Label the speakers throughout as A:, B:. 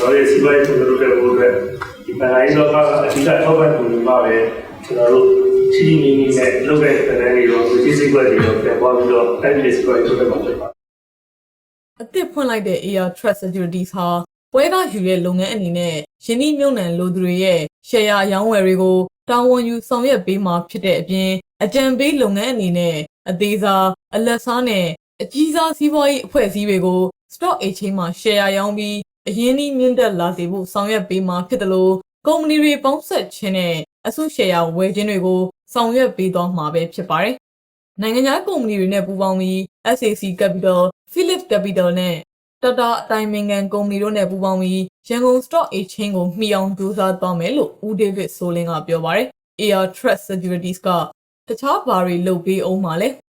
A: ကျွန်တော်ရဲ့စီးပွားရေးဖွံ့ဖြိုးတိုးတက်ဖို့အတွက်ဒီပန်လိုင်းလောကအဓိကထောက်ပံ့မှုတွေပါပဲကျွန်တော်တို့ချီနီနီနဲ့လုပ်တဲ့တန်းတွေရောဒီစိတ်ကွက်တွေရောပြန်ပေါ်ပြီးတော့တိုက်ပြီးစီးပွားရေးတိုးတက်မှာဖြစ်ပါတယ်
B: အသစ်ဖွင့်လိုက်တဲ့ AR Trust Securities ဟာပွဲသားယူရဲ့လုပ်ငန်းအနေနဲ့ယင်းနှမြုံနှံလိုသူတွေရဲ့ share အရောင်းဝယ်တွေကိုတာဝန်ယူဆောင်ရွက်ပေးမှာဖြစ်တဲ့အပြင်အကြံပေးလုပ်ငန်းအနေနဲ့အသေးစားအလက်စားနဲ့အကြီးစားစီးပွားရေးအဖွဲ့အစည်းတွေကို stock exchange မှာ share ရောင်းပြီး အရင်းနှီးမြင့်တက်လာစေဖို့ဆောင်ရွက်ပေးမှာဖြစ်တယ်လို့ကုမ္ပဏီတွေပေါင်းဆက်ခြင်းနဲ့အစု share ဝယ်ခြင်းတွေကိုဆောင်ရွက်ပေးသွားမှာပဲဖြစ်ပါတယ်။နိုင်ငံခြားကုမ္ပဏီတွေနဲ့ပူးပေါင်းပြီး SAC Capital, Philips Capital နဲ့ Tata အတိုင်းမင်ငံကုမ္ပဏီတို့နဲ့ပူးပေါင်းပြီးရန်ကုန် Stock Exchange ကိုမှီအောင်ကြိုးစားသွားမယ်လို့ဦးဒေးဗစ်ဆိုလင်းကပြောပါတယ်။ AR Trust Securities ကတခြားဘာတွေလုပ်ပေးအောင်မှာလဲ။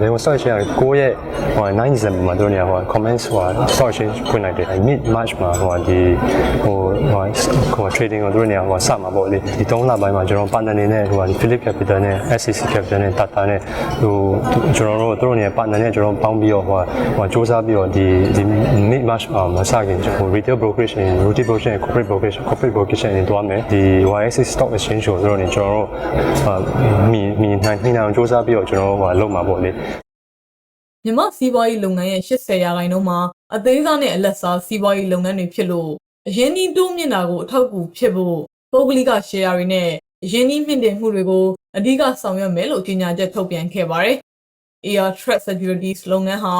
C: ဒါကို search ရ9ရက်ဟို9 December မှာတို့နေဟို comments ဟို search ဖွင့်လိုက်တယ်။ mid March မှာဟိုဒီဟိုဟိုဟို trading ကိုတို့နေဟိုစမှာပေါ့လေ။ဒီ3လပိုင်းမှာကျွန်တော် partner နေနဲ့ဟို Philip Capital နဲ့ SCC Capital နဲ့ Tata နဲ့ဟိုကျွန်တော်တို့တို့နေ partner နဲ့ကျွန်တော်ပေါင်းပြီးတော့ဟိုဟိုစူးစမ်းပြီးတော့ဒီဒီ mid March မှာမစခင်ဟို retail brokerage နဲ့ multi brokerage နဲ့ corporate brokerage corporate brokerage နဲ့တွားမယ်။ဒီ YSC stock exchange ကိုတို့နေကျွန်တော်တို့မီမီနိုင်နိုင်အောင်စူးစမ်းပြီးတော့ကျွန်တော်ဟိုလုပ်မှာပေါ့လေ။
B: မြမစီးပွားရေးလုပ်ငန်းရဲ့80ရာခိုင်နှုန်းမှာအသေးစားနဲ့အလက်စားစီးပွားရေးလုပ်ငန်းတွေဖြစ်လို့အရင်းနှီးတိုးမြင့်တာကိုအထောက်အကူဖြစ်ဖို့ပုဂ္ဂလိက share တွေနဲ့အရင်းနှီးမြင့်တင်မှုတွေကိုအဓိကဆောင်ရွက်မယ်လို့ကြေညာချက်ထုတ်ပြန်ခဲ့ပါတယ်။ AR Trust Securities လုပ်ငန်းဟာ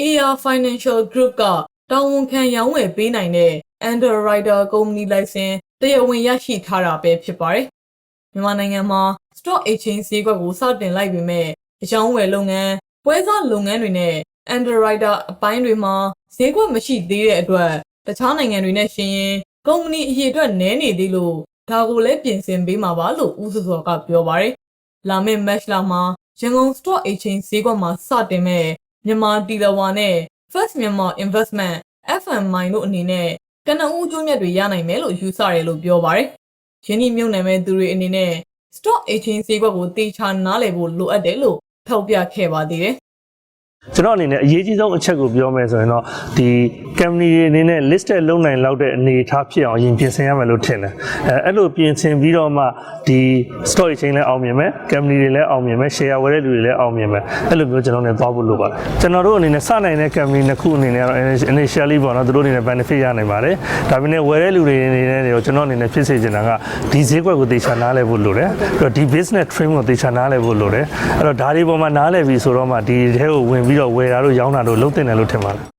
B: AR Financial Group ကတာဝန်ခံရောင်းဝယ်ပေးနိုင်တဲ့ Underwriter Company License တရားဝင်ရရှိထားတာပဲဖြစ်ပါတယ်။မြန်မာနိုင်ငံမှာ Stock Exchange ဈေးကွက်ကိုစတင်လိုက်ပေမဲ့အကြောင်းဝယ်လုပ်ငန်း ပွဲစားလုပ်ငန်းတွေနဲ့ underwriter အပိုင်းတွေမှာဈေးကွက်မရှိသေးတဲ့အတွက်တခြားနိုင်ငံတွေနဲ့ရှင်ရင်ကုမ္ပဏီအရေအတွက်နည်းနေသေးလို့ဒါကိုလည်းပြင်ဆင်ပေးမှာပါလို့ဦးစောစောကပြောပါတယ်။လာမယ့် match လာမှာရန်ကုန် stock exchange ဈေးကွက်မှာစတင်မဲ့မြန်မာတီလဝါနဲ့ First Myanmar Investment FMI တို့အနေနဲ့ကနဦးကျိုးမြတ်တွေရနိုင်မယ်လို့ယူဆတယ်လို့ပြောပါတယ်။ယင်းဒီမြုံနယ်မဲ့သူတွေအနေနဲ့ stock exchange ဈေးကွက်ကိုတေချာနားလည်ဖို့လိုအပ်တယ်လို့ ထောက်ပြခဲ့ပါသေးတယ်။
A: ကျွန်တော်အနေနဲ့အရေးကြီးဆုံးအချက်ကိုပြောမယ်ဆိုရင်တော့ဒီ company တွေအနေနဲ့ listed လုပ်နိုင်လောက်တဲ့အနေအထားဖြစ်အောင်ရင်ပြင်ဆင်ရမယ်လို့ထင်တယ်အဲအဲ့လိုပြင်ဆင်ပြီးတော့မှဒီ stock exchange လည်းအောင်မြင်မယ် company တွေလည်းအောင်မြင်မယ် share ဝယ်တဲ့လူတွေလည်းအောင်မြင်မယ်အဲ့လိုမျိုးကျွန်တော်နေသွားဖို့လိုပါတယ်ကျွန်တော်တို့အနေနဲ့စနိုင်တဲ့ company နှစ်ခုအနေနဲ့ကတော့ initially ပေါ့နော်သူတို့အနေနဲ့ benefit ရနိုင်ပါတယ်ဒါပေမဲ့ဝယ်တဲ့လူတွေအနေနဲ့တော့ကျွန်တော်အနေနဲ့ဖြစ်စေချင်တာကဒီဈေးကွက်ကိုသေချာနားလည်ဖို့လိုတယ်ပြီးတော့ဒီ business train ကိုသေချာနားလည်ဖို့လိုတယ်အဲ့တော့ဒါတွေပေါ်မှာနားလည်ပြီဆိုတော့မှဒီထဲကိုဝင်ပြီးတော့ဝယ်တာတို့ရောင်းတာတို့လုပ်တင်တယ်လို့ထင်ပါတယ်